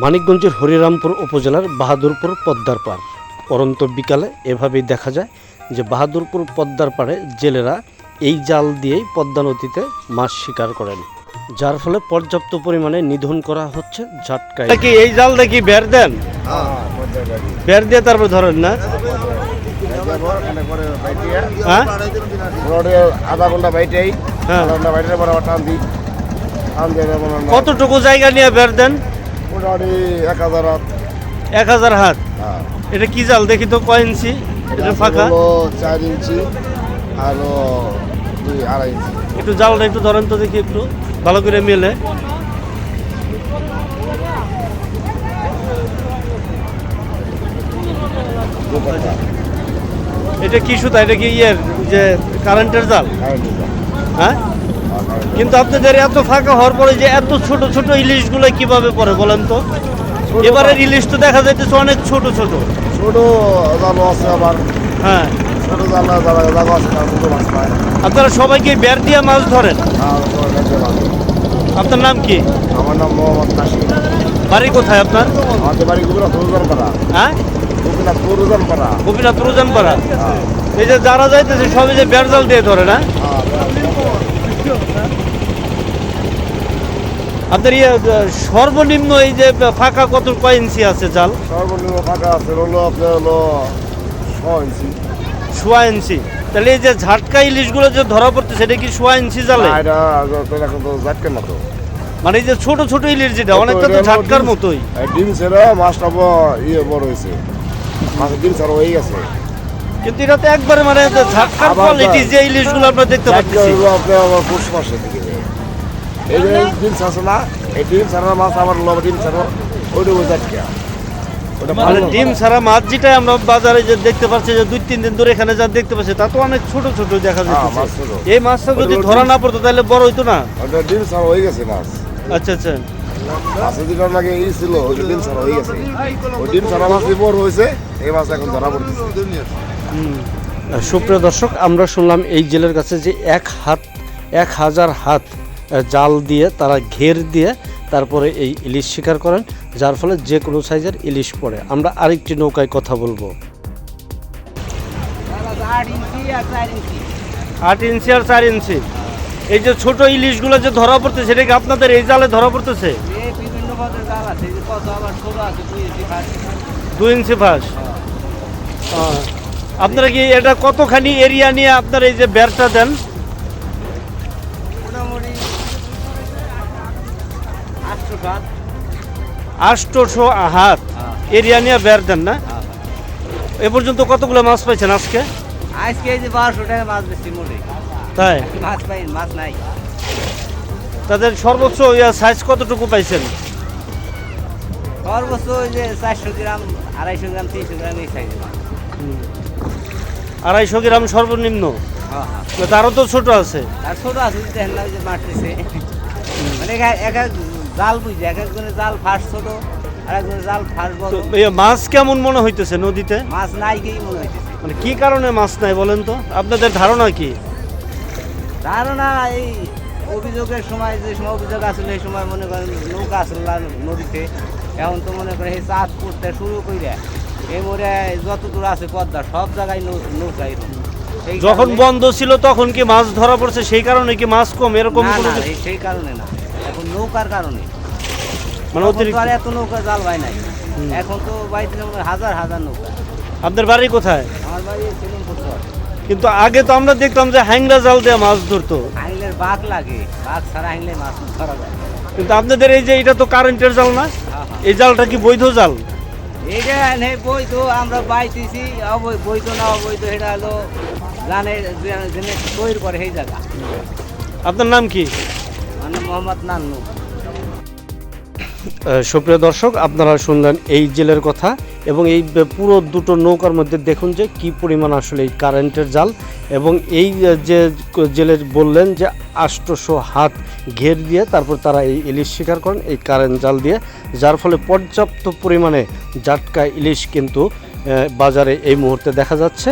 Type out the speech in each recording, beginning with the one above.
মানিকগঞ্জের হরিরামপুর উপজেলার বাহাদুরপুর পদ্মার পাড়। পরন্ত বিকালে এভাবেই দেখা যায় যে বাহাদুরপুর পদ্মার পাড়ে জেলেরা এই জাল দিয়েই পদ্মা নদীতে মাছ শিকার করেন যার ফলে পর্যাপ্ত পরিমাণে নিধন করা হচ্ছে ঝাটকায় কি এই জাল দেখি বের দেন? বের দিয়ে তারপর ধরেন না? হ্যাঁ? আধা ঘণ্টা বাইটেই হ্যাঁ। আধা ঘণ্টা বাইটে টান দিই। কতটুকু জায়গা নিয়ে বের দেন? মোটামুটি এক হাজার হাত। এক হাজার হাত? হ্যাঁ। এটা কি জাল? দেখি তো কয় ইঞ্চি? এটা ফাঁকা? চার ইঞ্চি আর দুই আড়াই ইঞ্চি। একটু জালটা একটু ধরেন তো দেখি একটু ভালো করে মেলে। এটা কি সুতা? এটা কি ইয়ের যে কারেন্টের জাল। হ্যাঁ? কিন্তু আপনাদের এত ফাঁকা হওয়ার পরে যে এত ছোট ছোট ইলিশগুলো কীভাবে পড়ে বলেন তো? এবারের ইলিশ তো দেখা যাইতেছে অনেক ছোট ছোট। ছোট জালও আছে আবার। হ্যাঁ। ছোট জাল জায়গা জায়গা আছে ছোট মাছ পায় আপনারা সবাইকে বের দিয়ে মাছ ধরেন? আর মাছ। আপনার নাম কি? আমার নাম মোহাম্মদ কাশিম বাড়ি কোথায় আপনার? আমাদের বাড়ি গোপীনাথ পুরুজন পাড়া হ্যাঁ? গোপীনাথ পুরুজন পাড়া গোপীনাথ পাড়া হ্যাঁ। এই যে যারা যাইতেছে সবাই যে বের জাল দিয়ে ধরে না? আপনার ইয়ে সর্বনিম্ন এই যে ফাঁকা কত কয় ইঞ্চি আছে জাল? সর্বনিম্ন ফাঁকা আছে হলো আপনার হলো ইঞ্চি। সোয়া ইঞ্চি। তাহলে এই যে ঝাটকা ইলিশগুলো যে ধরা পড়ছে সেটা কি সোয়া ইঞ্চি জালে? না, এটা তো তো মতো। মানে এই যে ছোট ছোট ইলিশ যেটা অনেকটা তো ঝাটকার মতোই। ডিম ছেড়ে মাছটা ইয়ে বড় হয়েছে। মাছের ডিম ছাড়া হয়ে গেছে। কিন্তু এটা তো একবারে মানে ঝাটকার কোয়ালিটি যে ইলিশগুলো আমরা দেখতে পাচ্ছি। আপনার পৌষ মাসের দিকে। এই যে ডিম ছাড়ছে না এই ডিম ছাড়া মাছ আবার ডিম ছাড়া ওইটা ওই জাটকা ওটা মানে ডিম ছাড়া মাছ যেটা আমরা বাজারে যে দেখতে পাচ্ছি যে দুই তিন দিন ধরে এখানে যা দেখতে পাচ্ছি তা তো অনেক ছোট ছোট দেখা হ্যাঁ, যাচ্ছে। এই মাছটা যদি ধরা না পড়তো তাহলে বড় হইতো না? ওটা ডিম ছাড়া হয়ে গেছে মাছ। আচ্ছা আচ্ছা। মাছের লাগে ছিল ডিম ছাড়া হয়ে গেছে। ওই ডিম ছাড়া মাছ বড় হয়েছে এই মাছ এখন ধরা পড়তেছে। সুপ্রিয় দর্শক আমরা শুনলাম এই জেলের কাছে যে এক হাত এক হাজার হাত জাল দিয়ে, তারা ঘের দিয়ে তারপরে এই ইলিশ শিকার করেন, যার ফলে যে কোনো সাইজের ইলিশ পড়ে। আমরা আরেকটি নৌকায় কথা বলব। আট ইঞ্চি আর চার ইঞ্চি। এই যে ছোট ইলিশগুলো যে ধরা পড়তেছে, সেটা কি আপনাদের এই জালে ধরা পড়তেছে? দুই ইঞ্চি ফাঁস আপনারা কি এটা কতখানি এরিয়া নিয়ে আপনার এই যে বেরটা দেন? আষ্টশো হাত এরিয়া নিয়ে বের দেন না? এ পর্যন্ত কতগুলো মাছ পাইছেন আজকে? আজকে এই যে বারোশো টাকা মাছ বেশি মোটে। তাই? মাছ পাই মাছ নাই। তাদের সর্বোচ্চ সাইজ কতটুকু পাইছেন? সর্বোচ্চ ওই যে চারশো গ্রাম আড়াইশো গ্রাম তিনশো গ্রাম এই সাইজের মাছ। আড়াইশো গ্রাম সর্বনিম্ন? হ্যাঁ হ্যাঁ। তারও তো ছোট আছে। আর ছোট আছে দেখেন না ওই যে মারতেছে মানে এক এক জাল এক একজনের জাল ফার্স্ট ছোট আর একজনের জাল ফার্স্ট বড়। মাছ কেমন মনে হইতেছে নদীতে? মাছ নাই কি মনে হইতেছে? মানে কি কারণে মাছ নাই বলেন তো? আপনাদের ধারণা কি? ধারণা এই অভিযোগের সময় যে সময় অভিযোগ আসলে এই সময় মনে করেন নৌকা আসলে নদীতে। এখন তো মনে করেন এই চাষ করতে শুরু করে এই মোড়ে যত দূর আছে পদ্মা সব জায়গায় নৌকা এরকম যখন বন্ধ ছিল তখন কি মাছ ধরা পড়ছে? সেই কারণে কি মাছ কম? এরকম সেই কারণে না। নৌকার কারণে। মানে অতিরিক্ত? আর এত নৌকা জাল ভাই নাই। এখন তো বাড়িতে হাজার হাজার নৌকা। আপনার বাড়ি কোথায়? আমার বাড়ি কিন্তু আগে তো আমরা দেখতাম যে হ্যাংরা জাল দিয়ে মাছ ধরতো। আইলের বাঘ লাগে। বাঘ ছাড়া আইলে মাছ ধরা যায় কিন্তু আপনাদের এই যে এটা তো কারেন্টের জাল না? হ্যাঁ, হ্যাঁ। এই জালটা কি বৈধ জাল? এইটা নেই বৈধ আমরা পাইতেছি অবৈ- বৈধ না অবৈধ এটা হলো জানে জেনে তৈরি করে সেই জায়গা। আপনার নাম কি? মোহাম্মদ নান্নু। সুপ্রিয় দর্শক, আপনারা শুনলেন এই জেলের কথা এবং এই পুরো দুটো নৌকার মধ্যে দেখুন যে কি পরিমাণ আসলে এই কারেন্টের জাল এবং এই যে জেলের বললেন যে আষ্টশো হাত ঘের দিয়ে তারপর তারা এই ইলিশ শিকার করেন এই কারেন্ট জাল দিয়ে, যার ফলে পর্যাপ্ত পরিমাণে জাটকা ইলিশ কিন্তু বাজারে এই মুহূর্তে দেখা যাচ্ছে।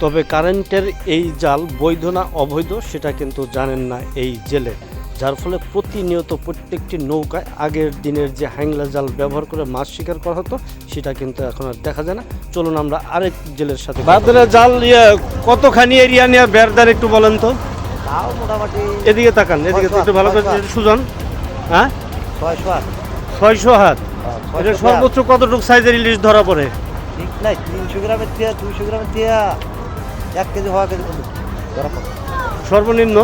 তবে কারেন্টের এই জাল বৈধ না অবৈধ সেটা কিন্তু জানেন না এই জেলে। যার ফলে প্রতিনিয়ত প্রত্যেকটি নৌকায় আগের দিনের যে হ্যাংলা জাল ব্যবহার করে মাছ শিকার করা হতো সেটা কিন্তু এখন আর দেখা যায় না। চলুন আমরা আরেক জেলের সাথে বাদলের জাল ইয়ে কতখানি এরিয়া নিয়ে বেরদার একটু বলেন তো? এদিকে তাকান এদিকে একটু ভালো করে সুজন হ্যাঁ? ছয়শো হাত এটা সর্বোচ্চ কতটুকু সাইজের ইলিশ ধরা পড়ে? ঠিক নাই তিনশো গ্রামের দিয়ে দুইশো গ্রামের দিয়ে এক কেজি হওয়া কেজি ধরা পড়ে। সর্বনিম্ন?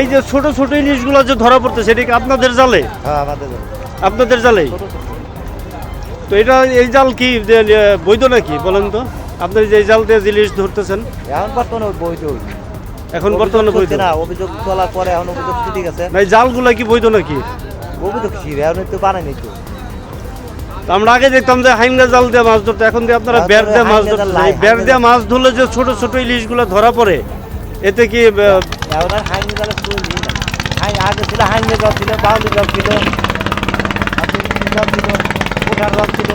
এই যে ছোট ছোট ইলিশগুলো যে ধরা পড়তেছে এটা কি আপনাদের জালে? হ্যাঁ আমাদের। আপনাদের ছোট তো এটা এই জাল কি বৈধ নাকি বলেন তো? আপনি যে জাল দিয়ে ইলিশ ধরতেছেন? এখন বর্তমানে বৈধ। এখন বর্তমানে বৈধ? না অভিযোগ চলার পরে এখন অভিযোগ ঠিক আছে। না এই জালগুলো কি বৈধ নাকি? অভিযোগ ছিল এখন তো বানায়নি তো। তো আমরা আগে দেখতাম যে হাইঙ্গা জাল দিয়ে মাছ ধরতো এখন দিয়ে আপনারা বের দিয়ে মাছ জাল ধরতে বের দিয়ে মাছ ধরলে যে ছোট ছোট ইলিশগুলো ধরা পড়ে এতে কি এখন আর হাইনি ফুল না হাই আগে ছিল হাইনি জল ছিল বাউলি জল ছিল। কোঠার ছিল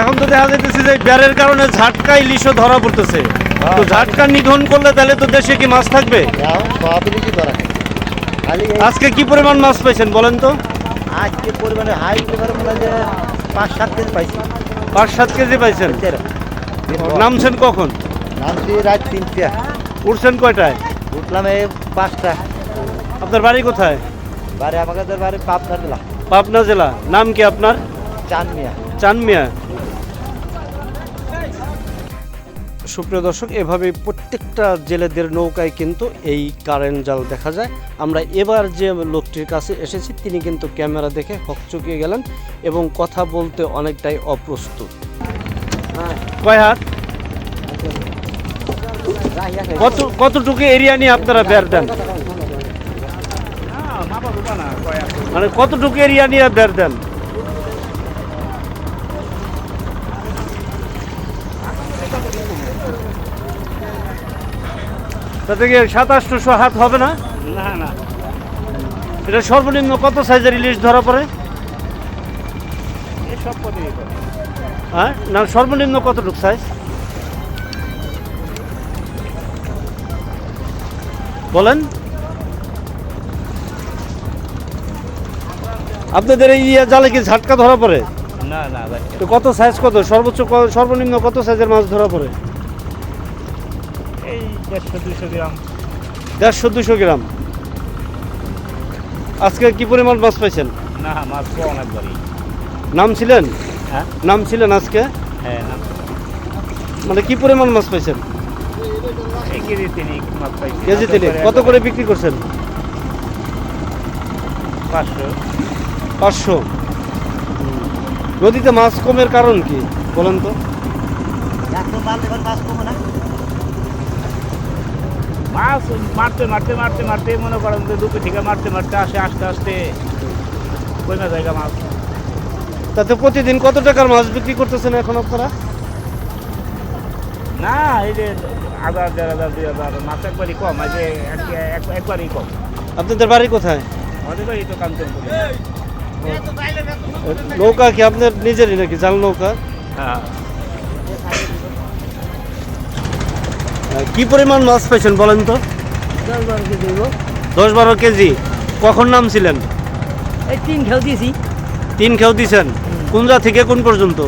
এখন তো দেখা যাইতেছে যে বেরের কারণে ঝাটকা ইলিশও ধরা পড়তেছে। হ্যাঁ। তো ঝাটকা নিধন করলে তাহলে তো দেশে কি মাছ থাকবে? খায়। আজকে কি পরিমাণ মাছ পাইছেন বলেন তো? আজকে পরিমাণে হাই এবারে মনে যে পাঁচ সাত কেজি পাইছি। পাঁচ সাত কেজি পাইছেন? নামছেন কখন? নামছি রাত তিনটা। উঠছেন কয়টায়? উঠলাম এই পাঁচটা আপনার বাড়ি কোথায়? বাড়ি আমাকে তোর বাড়ি পাবনা জেলা। পাবনা জেলা। নাম কি আপনার? চানমিয়া চানমিয়া সুপ্রিয় দর্শক এভাবে প্রত্যেকটা জেলেদের নৌকায় কিন্তু এই কারেন্ট জাল দেখা যায়। আমরা এবার যে লোকটির কাছে এসেছি তিনি কিন্তু ক্যামেরা দেখে হকচকিয়ে গেলেন এবং কথা বলতে অনেকটাই অপ্রস্তুত। কয় হাত? কত, কতটুকু এরিয়া নিয়ে আপনারা বের দেন? মানে কতটুকু এরিয়া নিয়ে বের দেন? তাতে কি সাত আটশোশো হাত হবে না? না না এটা সর্বনিম্ন কত সাইজের ইলিশ ধরা পড়ে? হ্যাঁ? না, সর্বনিম্ন কতটুকু সাইজ বলেন। আপনাদের এই ইয়ে জালে কি ঝাটকা ধরা পড়ে? না না তো কত সাইজ কত? সর্বোচ্চ সর্বনিম্ন কত সাইজের মাছ ধরা পড়ে? এই দেড়শো দুশো গ্রাম। দেড়শো দুশো গ্রাম। আজকে কি পরিমাণ মাছ পাইছেন? না মাছ অনেকবারই নাম ছিলেন? হ্যাঁ। নাম ছিলেন আজকে? হ্যাঁ মানে কি পরিমাণ মাছ পাইছেন? কেজি তিনি মাছ পাইছি কেজি তিনে কত করে বিক্রি করছেন? পাঁচশো। পাঁচশো? নদীতে মাছ কমের কারণ কি বলেন তো? মাছ মারতে মারতে মারতে মারতে মনে করেন যে দুপুর থেকে মারতে মারতে আসে আস্তে আস্তে কমে জায়গা মাছ। তাতে প্রতিদিন কত টাকার মাছ বিক্রি করতেছেন এখন আপনারা? না এই যে হাজার দেড় হাজার দুই হাজার মাছ একবারই কম যে এক- একবারই কম। আপনাদের বাড়ি কোথায়? আমাদের বাড়ি তো কাঞ্চন নৌকা কি আপনার নিজেরই নাকি? জাল নৌকা? হ্যাঁ। কি পরিমাণ মাছ পাইছেন বলেন তো? দশ বারো কেজি। কখন নামছিলেন? এই তিন খেল দিয়েছি। তিন খেউ দিছেন। কুন্দ্রা থেকে কোন পর্যন্ত?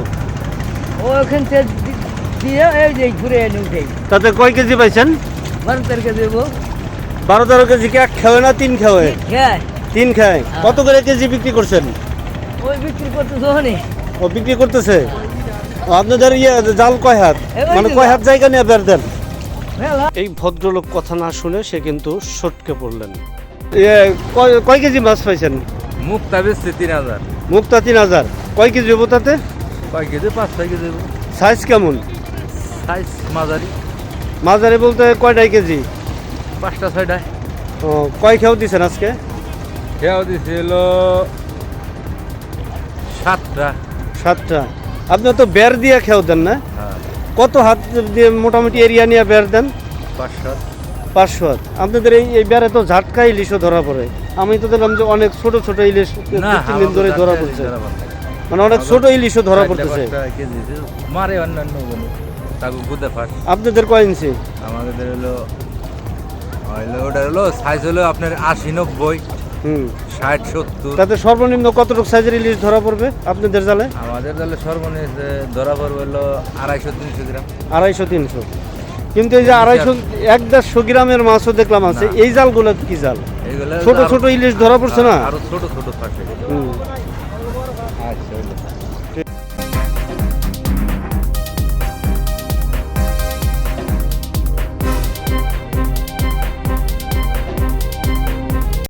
ওখান থেকে দিয়ে এই যে ঘুরে এনে উঠে তাতে কয় কেজি পাইছেন? বারো তারিখে দেবো বারো তেরো কেজি কি এক খেয়ে না তিন খেয়ে? খেয়ে। তিন খায়। কত করে কেজি বিক্রি করছেন? ওই বিক্রি করতে যখনই ও বিক্রি করতেছে? আপনাদের ইয়ে জাল কয় হাত? মানে কয় হাত জায়গা নিয়ে বের দেন? এই ভদ্রলোক কথা না শুনে সে কিন্তু সটকে পড়লেন। ইয়ে, কয়- কয় কেজি মাছ পাইছেন? মুক্তা বেচছে তিন হাজার। মুক্তা তিন হাজার। কয় কেজি হব তাতে? কয় কেজি? পাঁচ ছয় কেজি দেবো সাইজ কেমন? সাইজ মাঝারি। মাঝারি বলতে কয়টাই কেজি? পাঁচটা ছয়টায়। ও কয় খেয়াও দিছেন আজকে? খেয়াও দিছিল সাতটা। সাতটা। আপনি তো বের দিয়ে খেয়াও দেন না? হ্যাঁ। কত হাত দিয়ে মোটামুটি এরিয়া নিয়ে বের দেন? পাঁচশো পাঁচশো হাত। আপনাদের এই এই বেড়ে তো ঝাটকা ইলিশও ধরা পড়ে। আমি তো দেখলাম যে অনেক ছোট ছোট ইলিশ তিন দিন ধরে ধরা পড়ছে। মানে অনেক ছোট ইলিশও ধরা পড়তেছে। মারে অন্যান্য গুদে আপনাদের কয় ইঞ্চি? আমাদের হলো ওটা হলো সাইজ হলো আপনার আশি নব্বই হুম। ষাট সত্তর। তাতে সর্বনিম্ন কতটুকু সাইজের ইলিশ ধরা পড়বে আপনাদের জালে? আমাদের তাহলে সর্বনিম্ন ধরা পড়বে হলো আড়াইশো তিনশো গ্রাম। আড়াইশো তিনশো। কিন্তু এই যে আড়াইশো এক দেড়শো গ্রামের মাছও দেখলাম আছে। এই জালগুলো কি জাল? ছোট ছোট ইলিশ ধরা পড়ছে না? আরও ছোট ছোট আচ্ছা